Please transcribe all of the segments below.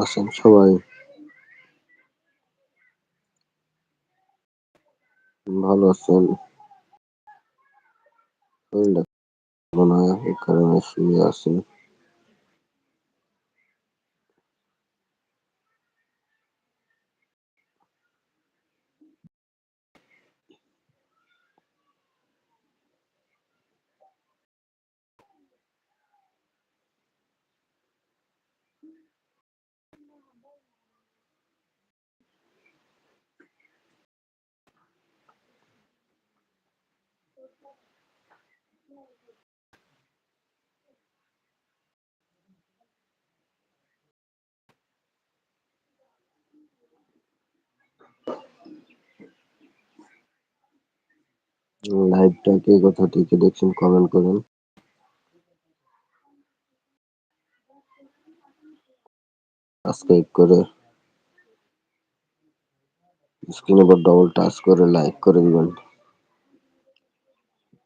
আছেন সবাই? ভালো আছেন? শরীরটা ভালো না কারণে শুয়ে আছি। লাইভটা কে কোথা থেকে দেখছেন কমেন্ট করুন। সাবস্ক্রাইব করে স্ক্রিনে উপর ডবল টাচ করে লাইক করে দিবেন।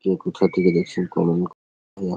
কে কোথা থেকে দেখছেন কমেন্ট ভাইয়া।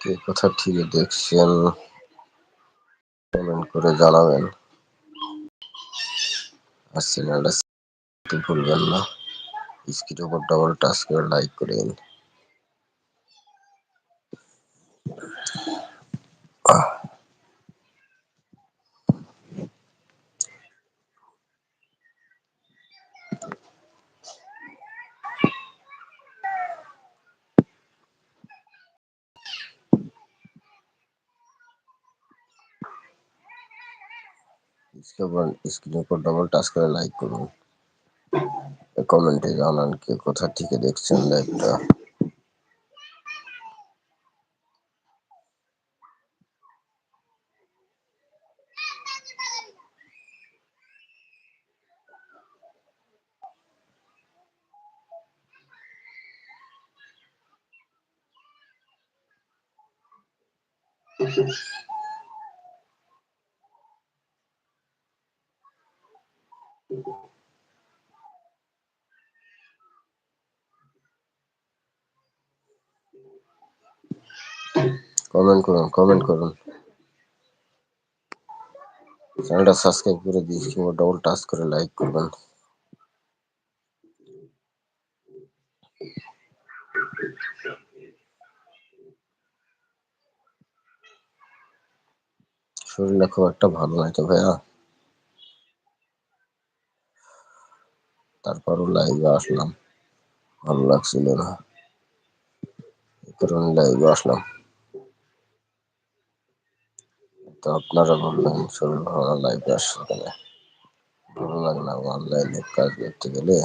কে কোথা থেকে দেখছেন? কমেন্ট করে জানাবেন। আর চ্যানেলটা ভুলবেন না। স্ক্রিনের উপর ডবল টাচ করে লাইক করে দিন। স্ক্রিনের উপর ডবল টাচ করে লাইক করুন কমেন্টে জানান কে কোথা থেকে দেখছেন লাইভটা কমেন্ট করুন কমেন্ট করুন। চ্যানেলটা সাবস্ক্রাইব করে দিয়ে স্ক্রিনের ডবল টাচ করে লাইক করবেন। শরীরটা খুব একটা ভালো নাই তো ভাইয়া। তারপরও লাইভে আসলাম। ভালো লাগছিল না। কারণে লাইভে আসলাম। তো আপনারা বললেন শরীর ভালো লাইভে আসছে ভালো লাগে না অনলাইনে কাজ করতে গেলে?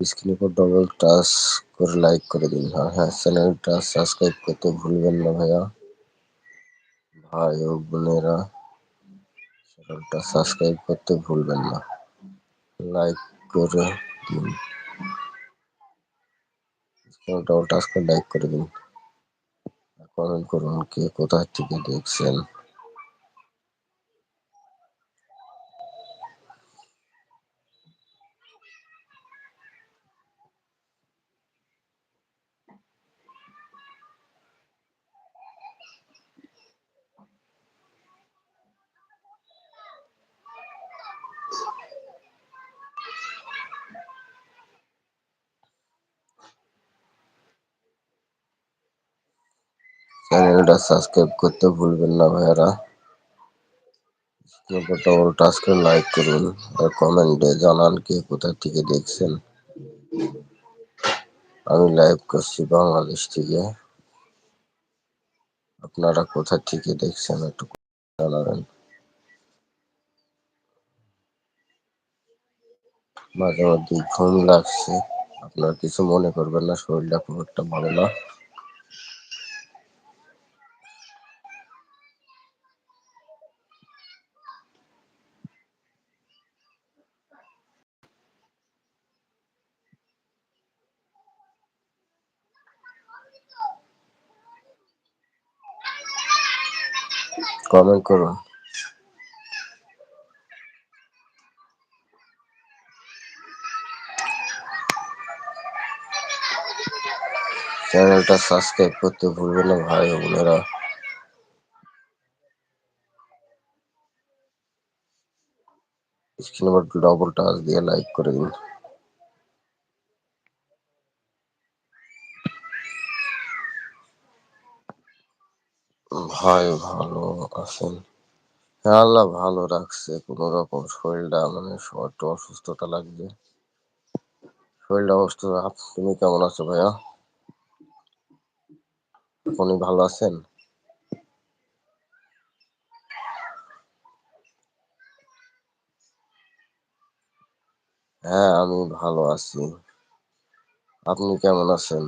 স্ক্রিনের উপর ডবল টাচ করে লাইক করে দিন হ্যাঁ হ্যাঁ চ্যানেলটা সাবস্ক্রাইব করতে ভুলবেন না ভাইয়া ভাই ও বোনেরা চ্যানেলটা সাবস্ক্রাইব করতে ভুলবেন না লাইক করে দিন ডবল টাচ করে লাইক করে দিন কমেন্ট করুন কে কোথা থেকে দেখছেন চ্যানেলটা সাবস্ক্রাইব করতে ভুলবেন না ভাইয়ারা ডবল টাচ করে লাইক করুন আর কমেন্টে জানান কে কোথা থেকে দেখছেন আমি লাইভ করছি বাংলাদেশ থেকে আপনারা কোথা থেকে দেখছেন একটু জানাবেন মাঝে মধ্যে ঘুম লাগছে। আপনারা কিছু মনে করবেন না, শরীরটা খুব একটা ভালো না। কমেন্ট করুন। চ্যানেলটা সাবস্ক্রাইব করতে ভুলবেন না ভাই, বোনেরা। স্ক্রিন আবার ডবল টাচ দিয়ে লাইক করে দিন। ভাই ভালো আছেন? হ্যাঁ আল্লাহ ভালো রাখছে, কোন রকম শরীরটা মানে একটু অসুস্থতা লাগছে শরীরটা অসুস্থ তুমি কেমন আছো ভাইয়া? আপনি ভালো আছেন? হ্যাঁ আমি ভালো আছি। আপনি কেমন আছেন?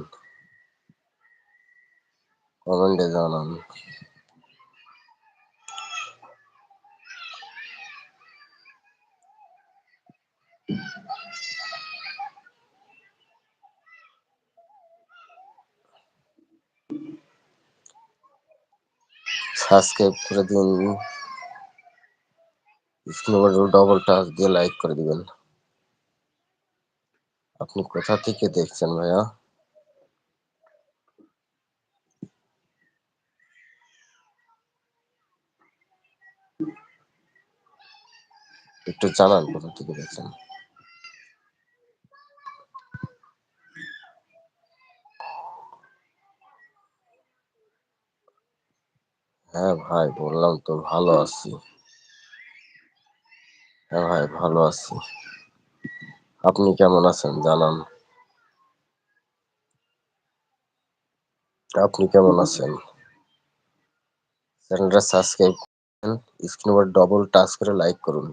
কমেন্টে জানান। সাবস্ক্রাইব করে দিন ডবল টাচ দিয়ে লাইক করে দিবেন। আপনি কোথা থেকে দেখছেন ভাইয়া? একটু জানান কোথা থেকে দেখছেন। হ্যাঁ ভাই, বললাম তো ভালো আছি। হ্যাঁ ভাই, ভালো আছি। আপনি কেমন আছেন জানান। আপনি কেমন আছেন? চ্যানেলটা সাবস্ক্রাইব করুন স্ক্রিন আবার ডবল টাচ করে লাইক করুন।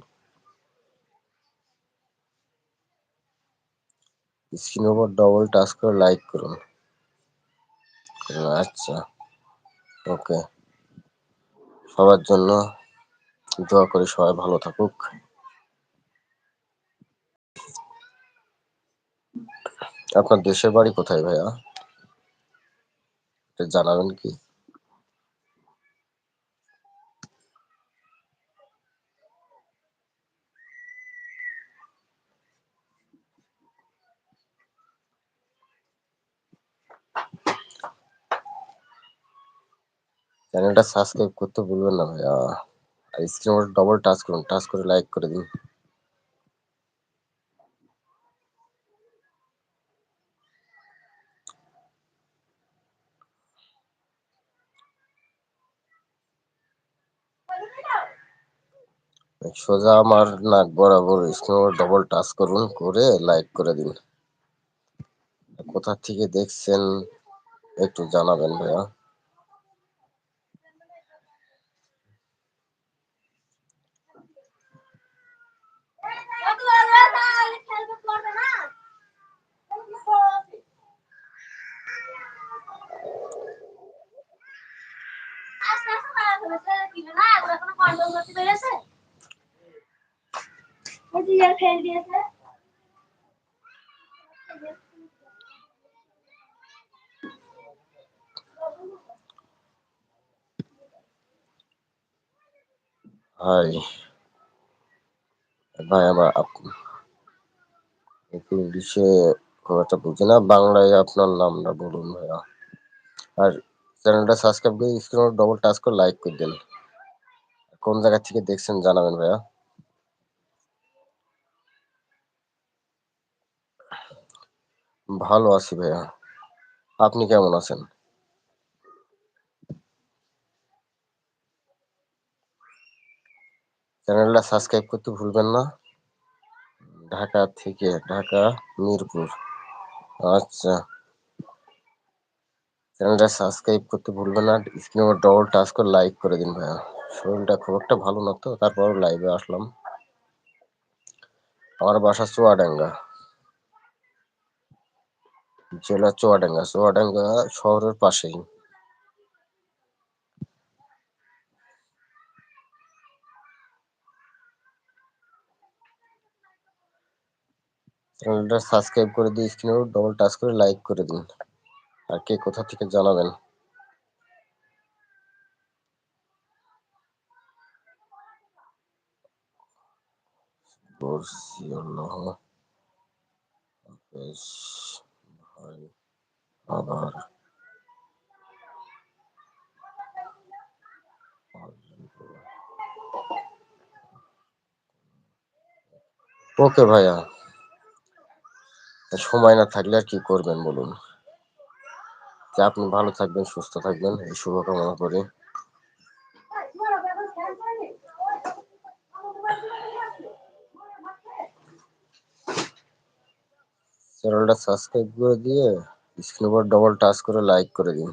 স্ক্রিন আবার ডবল টাচ করে লাইক করুন। আচ্ছা ওকে সবার জন্য দোয়া করি সবাই ভালো থাকুক। আপনার দেশের বাড়ি কোথায় ভাইয়া? জানাবেন কি? চ্যানেলটা সাবস্ক্রাইব করতে ভুলবেন না ভাইয়া। আর স্ক্রিন ডবল টাচ করুন টাচ করে লাইক করে দিন। সোজা আমার নাক বরাবর স্ক্রিন ডবল টাচ করুন, করে লাইক করে দিন। কোথা থেকে দেখছেন, একটু জানাবেন ভাইয়া। ফেল দিয়েছে হাই ভাই আমার আপ- একটু ইংলিশে খুব একটা বুঝি না বাংলায় আপনার নামটা বলুন ভাইয়া আর চ্যানেলটা সাবস্ক্রাইব করে স্ক্রিন ডবল টাচ করে লাইক করে দিন কোন জায়গা থেকে দেখছেন জানাবেন ভাইয়া? ভালো আছি ভাইয়া। আপনি কেমন আছেন? চ্যানেলটা সাবস্ক্রাইব করতে ভুলবেন না। ঢাকা থেকে ঢাকা, মিরপুর। আচ্ছা। চ্যানেলটা সাবস্ক্রাইব করতে ভুলবেন না। স্ক্রিনে ডবল টাচ করে লাইক করে দিন ভাইয়া। শরীরটা খুব একটা ভালো না তো তারপর লাইভে আসলাম। আমার বাসা চুয়াডাঙ্গা। জেলা চুয়াডাঙ্গা চুয়াডাঙ্গা শহরের পাশেই। চ্যানেলটা সাবস্ক্রাইব করে দিয়ে স্ক্রিনে ডবল টাচ করে লাইক করে দিন। আর কে কোথা থেকে জানাবেন? ওকে ভাইয়া সময় না থাকলে আর কি করবেন বলুন আপনি ভালো থাকবেন সুস্থ থাকবেন এই শুভকামনা করি চ্যানেলটা সাবস্ক্রাইব করে দিয়ে স্ক্রিন উপর ডবল টাচ করে লাইক করে দিন।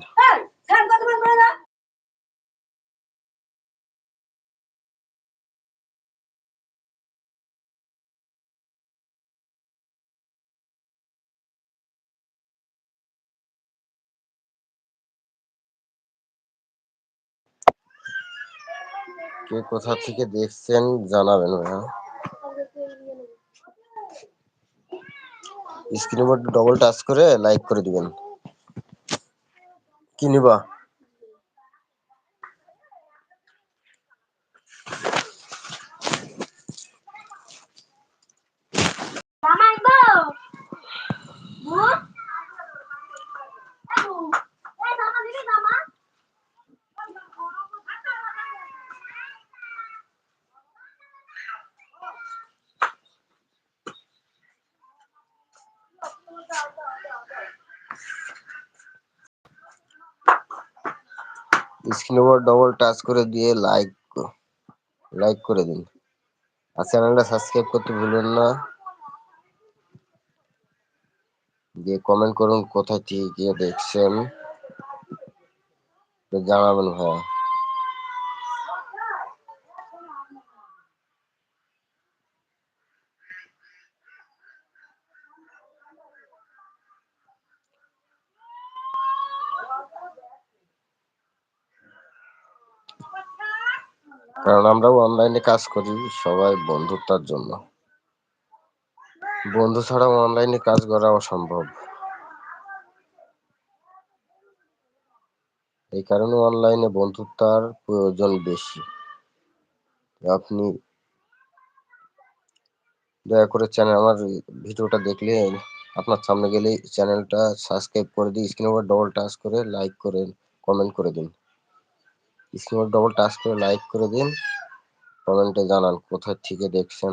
কে কোথা থেকে দেখছেন জানাবেন ভাইয়া। স্ক্রিন ডবল টাচ করে লাইক করে দিবেন। কি নিবা? স্ক্রিন উপর ডবল টাচ করে দিয়ে লাইক লাইক করে দিন। আর চ্যানেলটা সাবস্ক্রাইব করতে ভুলবেন না। দিয়ে কমেন্ট করুন কোথা থেকে দেখছেন। তো জানাবেন ভাইয়া। কারণ আমরাও অনলাইনে কাজ করি সবাই বন্ধুত্বের জন্য। বন্ধু ছাড়াও অনলাইনে কাজ করা অসম্ভব। এই কারণে অনলাইনে বন্ধুত্বার প্রয়োজন বেশি। আপনি দয়া করে চ্যানেল আমার ভিডিওটা দেখলে আপনার সামনে গেলে চ্যানেলটা সাবস্ক্রাইব করে দিন স্ক্রিন উপর ডবল টাচ করে লাইক করে কমেন্ট করে দিন। স্ক্রিন ডবল টাচ করে লাইক করে দিন। কমেন্টে জানান কোথায় থেকে দেখছেন।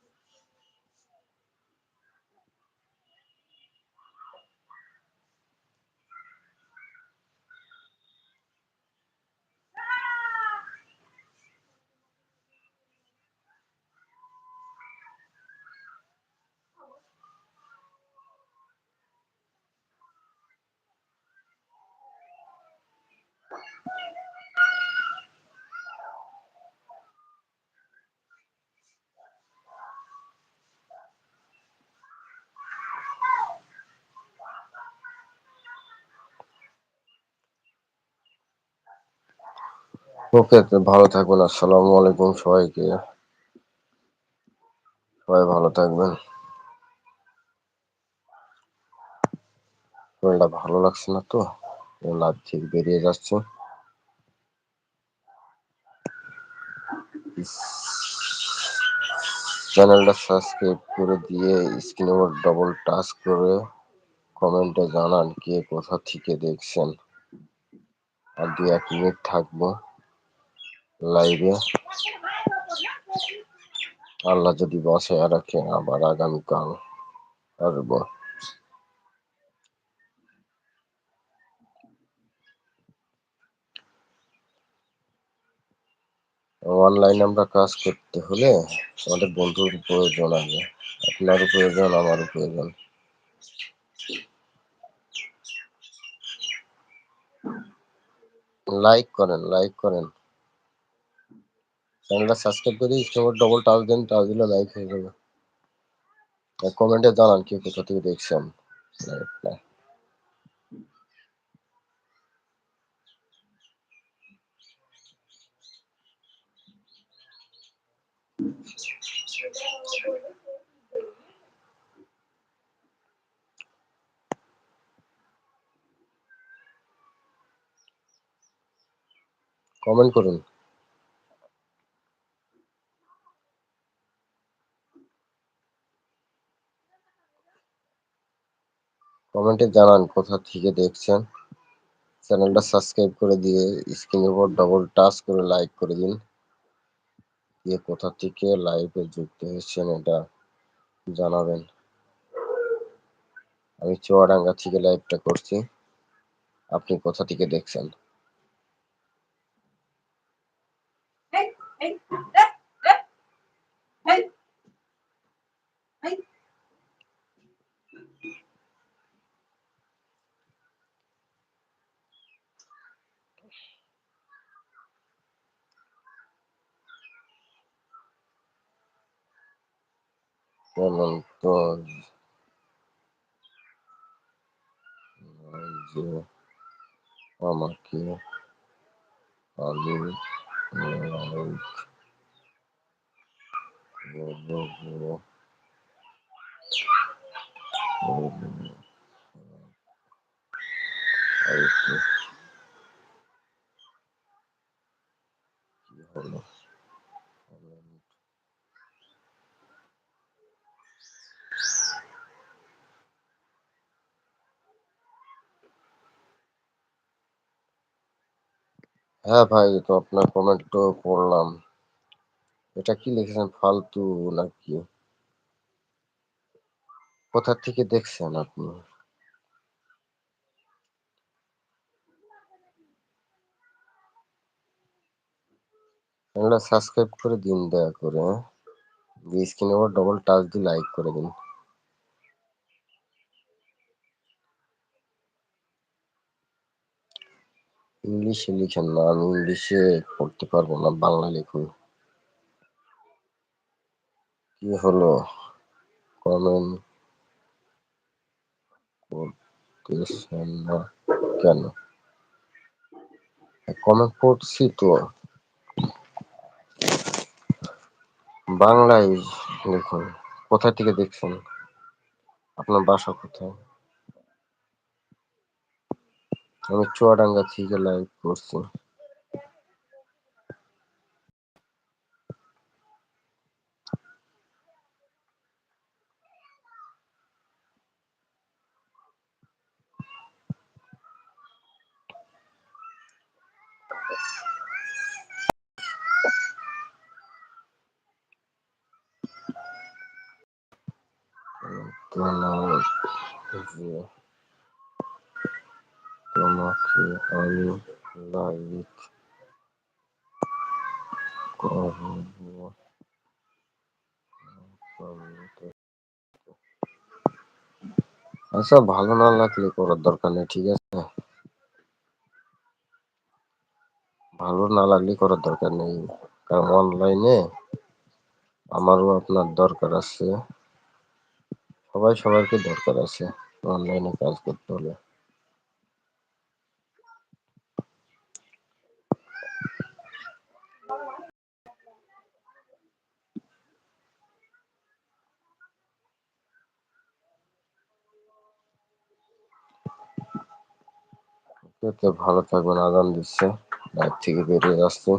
ওকে ভালো থাকবেন, আসসালামু আলাইকুম সবাইকে। সবাই ভালো থাকবেন। শরীরটা ভালো লাগছে না তো লাইভ থেকে বেরিয়ে যাচ্ছে। চ্যানেলটা সাবস্ক্রাইব করে দিয়ে স্ক্রিনে ডবল টাচ করে কমেন্টে জানান কে কোথা থেকে দেখছেন। আর দু এক মিনিট থাকব। লাইভে। আল্লাহ যদি বসে রাখে আবার আগামীকাল আসব। অনলাইনে আমরা কাজ করতে হলে আমাদের বন্ধুর প্রয়োজন আছে আপনারও প্রয়োজন, আমারও প্রয়োজন। লাইক করেন লাইক করেন। চ্যানেলটা সাবস্ক্রাইব করে স্ক্রিনে ডবল টাচ দেন টাচ দিলে লাইক হয়ে যাবে কমেন্টে জানান কে কোথা থেকে দেখছেন লাইভটা কমেন্ট করুন কমেন্টে জানান কোথা থেকে দেখছেন। চ্যানেলটা সাবস্ক্রাইব করে দিয়ে স্ক্রিনের উপর ডবল টাচ করে লাইক করে দিন। দিয়ে কোথা থেকে লাইভে যুক্ত হয়েছেন এটা জানাবেন। আমি চুয়াডাঙ্গা থেকে লাইভটা করছি। আপনি কোথা থেকে দেখছেন? যেমন তো যে আমাকে আমি লাইক করব আরেকটু কি হলো হ্যাঁ ভাই তো আপনার কমেন্ট তো পড়লাম। এটা কি লিখেছেন, ফালতু নাকি? কোথা থেকে দেখছেন আপনি? সাবস্ক্রাইব করে দিন, দয়া করে। স্ক্রিনে আবার ডবল টাচ দিয়ে লাইক করে দিন। ইংলিশে লিখেন না, আমি ইংলিশে পড়তে পারব না, বাংলা লিখুন। কি হলো? কমেন্ট করতেছেন না কেন? কমেন্ট করছি তো। বাংলায় লিখুন। কোথা থেকে দেখছেন? আপনার বাসা কোথায়? আমি চুয়াডাঙ্গা থেকে লাইভ করছি। তোমার যে। তোমাকে আমি লাইক করব। আচ্ছা ভালো না লাগলে করার দরকার নেই, ঠিক আছে? ভালো না লাগলে করার দরকার নেই, কারণ অনলাইনে আমারও আপনার দরকার আছে। সবাই সবাইকে দরকার আছে, অনলাইনে কাজ করতে হলে। ওকে ভালো থাকবেন আজান দিচ্ছে। লাইভ থেকে বেরিয়ে আসছি।